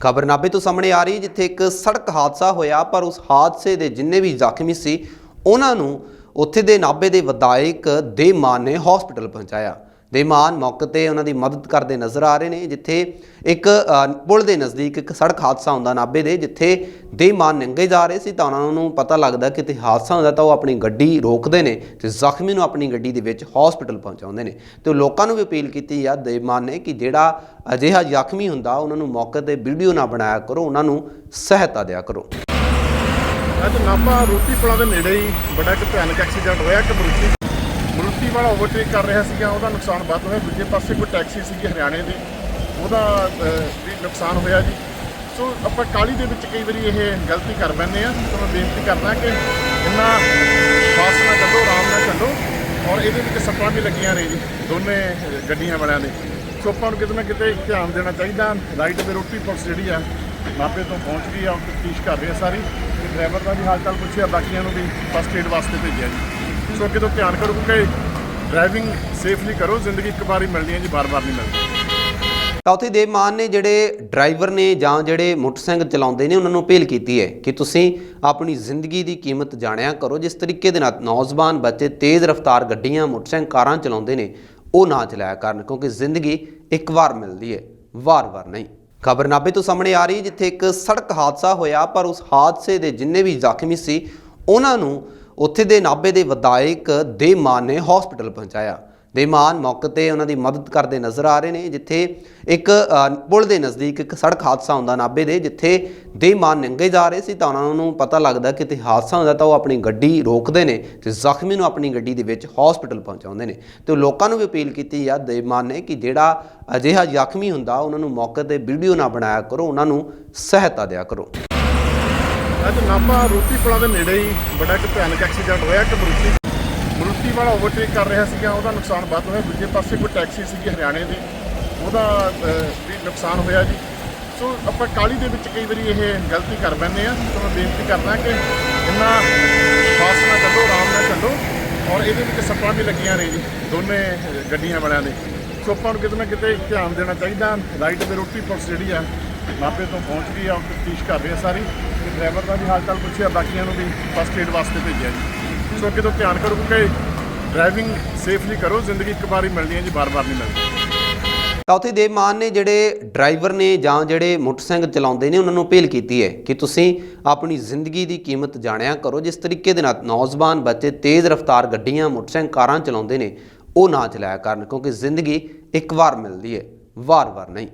ਖਬਰਨਾਮੇ ਤੋਂ ਸਾਹਮਣੇ ਆ ਰਹੀ ਜਿੱਥੇ ਇੱਕ ਸੜਕ ਹਾਦਸਾ ਹੋਇਆ, ਪਰ ਉਸ ਹਾਦਸੇ ਦੇ ਜਿੰਨੇ ਵੀ ਜ਼ਖਮੀ ਸੀ, ਉਹਨਾਂ ਨੂੰ ਉੱਥੇ ਦੇ ਨਾਭੇ ਦੇ ਵਿਧਾਇਕ ਦੇ ਮਾਨ ਨੇ ਹਸਪੀਟਲ ਪਹੁੰਚਾਇਆ। ਦੇ ਮਾਨ ਮੌਕੇ ਤੇ ਉਹਨਾਂ ਦੀ ਮਦਦ ਕਰਦੇ ਨਜ਼ਰ ਆ ਰਹੇ ਨੇ, ਜਿੱਥੇ ਇੱਕ ਪੁਲ ਦੇ ਨਜ਼ਦੀਕ ਇੱਕ ਸੜਕ ਹਾਦਸਾ ਹੁੰਦਾ ਨਾਭੇ ਦੇ, ਜਿੱਥੇ ਦੇ ਮਾਨ ਨੰਗੇ ਜਾ ਰਹੇ ਸੀ, ਤਾਂ ਉਹਨਾਂ ਨੂੰ ਪਤਾ ਲੱਗਦਾ ਕਿ ਤੇ ਹਾਦਸਾ ਹੁੰਦਾ ਤਾਂ ਉਹ ਆਪਣੀ ਗੱਡੀ ਰੋਕਦੇ ਨੇ ਤੇ ਜ਼ਖਮੀ ਨੂੰ ਆਪਣੀ ਗੱਡੀ ਦੇ ਵਿੱਚ ਹਸਪੀਟਲ ਪਹੁੰਚਾਉਂਦੇ ਨੇ। ਤੇ ਲੋਕਾਂ ਨੂੰ ਵੀ ਅਪੀਲ ਕੀਤੀ ਆ, ਦੇ ਮਾਨ ਨੇ ਕਿ ਜਿਹੜਾ ਅਜਿਹਾ ਜ਼ਖਮੀ ਹੁੰਦਾ, ਉਹਨਾਂ ਨੂੰ ਮੌਕੇ ਤੇ ਵੀਡੀਓ ਨਾ ਬਣਾਇਆ ਕਰੋ, ਉਹਨਾਂ ਨੂੰ ਸਹਾਇਤਾ ਦਿਆ ਕਰੋ। ਅੱਜ ਨਾਭਾ ਰੋਟੀ ਪੁਲਾਂ ਦੇ ਨੇੜੇ ਹੀ ਬੜਾ ਇੱਕ ਭਿਆਨਕ ਐਕਸੀਡੈਂਟ ਹੋਇਆ ਕਿ ਮਰੂਤੀ ਮਰੂਤੀ ਵਾਲਾ ਓਵਰਟੇਕ ਕਰ ਰਿਹਾ ਸੀਗਾ, ਉਹਦਾ ਨੁਕਸਾਨ ਵੱਧ ਹੋਇਆ। ਦੂਜੇ ਪਾਸੇ ਕੋਈ ਟੈਕਸੀ ਸੀਗੀ ਹਰਿਆਣੇ ਦੀ, ਉਹਦਾ ਵੀ ਨੁਕਸਾਨ ਹੋਇਆ ਜੀ। ਸੋ ਆਪਾਂ ਕਾਲੀ ਦੇ ਵਿੱਚ ਕਈ ਵਾਰੀ ਇਹ ਗਲਤੀ ਕਰ ਬੈਠਦੇ ਆ ਸੋ ਮੈਂ ਬੇਨਤੀ ਕਰਦਾ ਕਿ ਇੰਨਾ ਫਾਸਟ ਨਾ ਚੱਲੋ ਆਰਾਮ ਨਾਲ ਚੱਲੋ ਔਰ ਇਹਦੇ ਵਿੱਚ ਸੱਪਾਂ ਵੀ ਲੱਗੀਆਂ ਨੇ ਜੀ, ਦੋਨੇ ਗੱਡੀਆਂ ਵਾਲਿਆਂ ਦੇ। ਸੋ ਆਪਾਂ ਨੂੰ ਕਿਤੇ ਨਾ ਕਿਤੇ ਧਿਆਨ ਦੇਣਾ ਚਾਹੀਦਾ ਰਾਈਟ 'ਤੇ ਰੋਟੀ ਪੁਲਿਸ ਜਿਹੜੀ ਆ ਮਾਪੇ ਤੋਂ ਪਹੁੰਚ ਗਈ ਆ ਉਹ ਤਫਤੀਸ਼ ਕਰ ਰਹੀ ਆ ਸਾਰੀ, ਤੇ ਡਰਾਈਵਰ ਦਾ ਵੀ ਹਾਲ ਚਾਲ ਪੁੱਛਿਆ, ਬਾਕੀਆਂ ਨੂੰ ਵੀ ਫਸਟ ਏਡ ਵਾਸਤੇ ਭੇਜਿਆ ਜੀ। ਸੋ ਅੱਗੇ ਤੋਂ ਧਿਆਨ ਕਰੋ, ਕਿਉਂਕਿ ਡਰਾਈਵਿੰਗ ਸੇਫਲੀ ਕਰੋ, ਜ਼ਿੰਦਗੀ ਇੱਕ ਵਾਰ ਹੀ ਮਿਲਦੀ ਹੈ ਜੀ, ਬਾਰ-ਬਾਰ ਨਹੀਂ ਮਿਲਦੀ। ਤਾਂ ਉੱਥੇ ਦੇਵ ਮਾਨ ਨੇ ਜਿਹੜੇ ਡਰਾਈਵਰ ਨੇ ਜਾਂ ਜਿਹੜੇ ਮੋਟਰਸਾਈਕਲ ਚਲਾਉਂਦੇ ਨੇ, ਉਹਨਾਂ ਨੂੰ ਅਪੀਲ ਕੀਤੀ ਹੈ ਕਿ ਤੁਸੀਂ ਆਪਣੀ ਜ਼ਿੰਦਗੀ ਦੀ ਕੀਮਤ ਜਾਣਿਆ ਕਰੋ। ਜਿਸ ਤਰੀਕੇ ਦੇ ਨਾਲ ਨੌਜਵਾਨ ਬੱਚੇ ਤੇਜ਼ ਰਫ਼ਤਾਰ ਗੱਡੀਆਂ, ਮੋਟਰਸਾਈਕਲ, ਕਾਰਾਂ ਚਲਾਉਂਦੇ ਨੇ, ਉਹ ਨਾ ਚਲਾਇਆ ਕਰਨ, ਕਿਉਂਕਿ ਜ਼ਿੰਦਗੀ ਇੱਕ ਵਾਰ ਮਿਲਦੀ ਹੈ, ਵਾਰ-ਵਾਰ ਨਹੀਂ। ਖਬਰ ਖਬਰਨਾਮੇ ਤੋਂ ਸਾਹਮਣੇ ਆ ਰਹੀ ਜਿੱਥੇ ਇੱਕ ਸੜਕ ਹਾਦਸਾ ਹੋਇਆ, ਪਰ ਉਸ ਹਾਦਸੇ ਦੇ ਜਿੰਨੇ ਵੀ ਜ਼ਖਮੀ ਸੀ, ਉਹਨਾਂ ਨੂੰ ਉੱਥੇ ਦੇ ਨਾਭੇ ਦੇ ਵਿਧਾਇਕ ਦੇ ਮਾਨ ਨੇ ਹਸਪੀਟਲ ਪਹੁੰਚਾਇਆ। ਦੇ ਮਾਨ ਮੌਕੇ ਤੇ ਉਹਨਾਂ ਦੀ ਮਦਦ ਕਰਦੇ ਨਜ਼ਰ ਆ ਰਹੇ ਨੇ, ਜਿੱਥੇ ਇੱਕ ਪੁਲ ਦੇ ਨਜ਼ਦੀਕ ਇੱਕ ਸੜਕ ਹਾਦਸਾ ਹੁੰਦਾ ਨਾਭੇ ਦੇ, ਜਿੱਥੇ ਦੇ ਮਾਨ ਨੰਗੇ ਜਾ ਰਹੇ ਸੀ ਤਾਂ ਉਹਨਾਂ ਨੂੰ ਪਤਾ ਲੱਗਦਾ ਕਿ ਤੇ ਹਾਦਸਾ ਹੁੰਦਾ ਤਾਂ ਉਹ ਆਪਣੀ ਗੱਡੀ ਰੋਕਦੇ ਨੇ ਤੇ ਜ਼ਖਮੀ ਨੂੰ ਆਪਣੀ ਗੱਡੀ ਦੇ ਵਿੱਚ ਹਸਪੀਟਲ ਪਹੁੰਚਾਉਂਦੇ ਨੇ। ਤੇ ਲੋਕਾਂ ਨੂੰ ਵੀ ਅਪੀਲ ਕੀਤੀ ਆ ਦੇ ਮਾਨ ਨੇ ਕਿ ਜਿਹੜਾ ਅਜਿਹਾ ਜ਼ਖਮੀ ਹੁੰਦਾ, ਉਹਨਾਂ ਨੂੰ ਮੌਕੇ ਤੇ ਵੀਡੀਓ ਨਾ ਬਣਾਇਆ ਕਰੋ, ਉਹਨਾਂ ਨੂੰ ਸਹਾਇਤਾ ਦਿਆ ਕਰੋ। ਅੱਜ ਨਾਭਾ ਰੋਟੀ ਪੁਲਾਂ ਦੇ ਨੇੜੇ ਹੀ ਬੜਾ ਇੱਕ ਭਿਆਨਕ ਐਕਸੀਡੈਂਟ ਹੋਇਆ। ਇੱਕ ਮਰੂਤੀ ਮਰੂਤੀ ਵਾਲਾ ਓਵਰਟੇਕ ਕਰ ਰਿਹਾ ਸੀਗਾ। ਉਹਦਾ ਨੁਕਸਾਨ ਵੱਧ ਹੋਇਆ। ਦੂਜੇ ਪਾਸੇ ਕੋਈ ਟੈਕਸੀ ਸੀਗੀ ਹਰਿਆਣੇ ਦੀ। ਉਹਦਾ ਵੀ ਨੁਕਸਾਨ ਹੋਇਆ ਜੀ। ਸੋ ਆਪਾਂ ਕਾਲੀ ਦੇ ਵਿੱਚ ਕਈ ਵਾਰੀ ਇਹ ਗਲਤੀ ਕਰ ਬੈਠਦੇ ਆ। ਸੋ ਮੈਂ ਬੇਨਤੀ ਕਰਦਾ ਕਿ ਇੰਨਾ ਫਾਸਟ ਨਾ ਕੱਢੋ, ਆਰਾਮ ਨਾਲ ਕੱਢੋ। ਔਰ ਇਹਦੇ ਵਿੱਚ ਸੱਪਾਂ ਵੀ ਲੱਗੀਆਂ ਨੇ ਜੀ, ਦੋਨੇ ਗੱਡੀਆਂ ਵਾਲਿਆਂ ਦੇ। ਸੋ ਆਪਾਂ ਨੂੰ ਕਿਤੇ ਨਾ ਕਿਤੇ ਧਿਆਨ ਦੇਣਾ ਚਾਹੀਦਾ। ਰਾਈਟ 'ਤੇ ਰੋਟੀ ਪੁਲਿਸ ਜਿਹੜੀ ਆ, ਨਾਭੇ ਤੋਂ ਪਹੁੰਚ ਗਈ ਆ। ਉਹ ਤਫਤੀਸ਼ ਕਰ ਰਹੀ ਆ ਸਾਰੀ। ਡਰਾਈਵਰ ਦਾ ਵੀ ਹਾਲ ਚਾਲ ਪੁੱਛਿਆ, ਬਾਕੀਆਂ ਨੂੰ ਵੀ ਫਸਟ ਏਡ ਵਾਸਤੇ ਭੇਜਿਆ ਜੀ। ਸੋ ਅੱਗੇ ਧਿਆਨ ਕਰੋ ਕਿਉਂਕਿ ਡਰਾਈਵਿੰਗ ਸੇਫਲੀ ਕਰੋ, ਜ਼ਿੰਦਗੀ ਇੱਕ ਵਾਰ ਹੀ ਮਿਲਦੀ ਹੈ ਜੀ ਬਾਰ-ਬਾਰ ਨਹੀਂ ਮਿਲਦੀ। ਤਾਂ ਉੱਥੇ ਦੇਵ ਮਾਨ ਨੇ ਜਿਹੜੇ ਡਰਾਈਵਰ ਨੇ ਜਾਂ ਜਿਹੜੇ ਮੋਟਰਸਾਈਕਲ ਚਲਾਉਂਦੇ ਨੇ, ਉਹਨਾਂ ਨੂੰ ਅਪੀਲ ਕੀਤੀ ਹੈ ਕਿ ਤੁਸੀਂ ਆਪਣੀ ਜ਼ਿੰਦਗੀ ਦੀ ਕੀਮਤ ਜਾਣਿਆ ਕਰੋ। ਜਿਸ ਤਰੀਕੇ ਦੇ ਨਾਲ ਨੌਜਵਾਨ ਬੱਚੇ ਤੇਜ਼ ਰਫ਼ਤਾਰ ਗੱਡੀਆਂ, ਮੋਟਰਸਾਈਕਲ, ਕਾਰਾਂ ਚਲਾਉਂਦੇ ਨੇ, ਉਹ ਨਾ ਚਲਾਇਆ ਕਰਨ ਕਿਉਂਕਿ ਜ਼ਿੰਦਗੀ ਇੱਕ ਵਾਰ ਮਿਲਦੀ ਹੈ, ਵਾਰ-ਵਾਰ ਨਹੀਂ।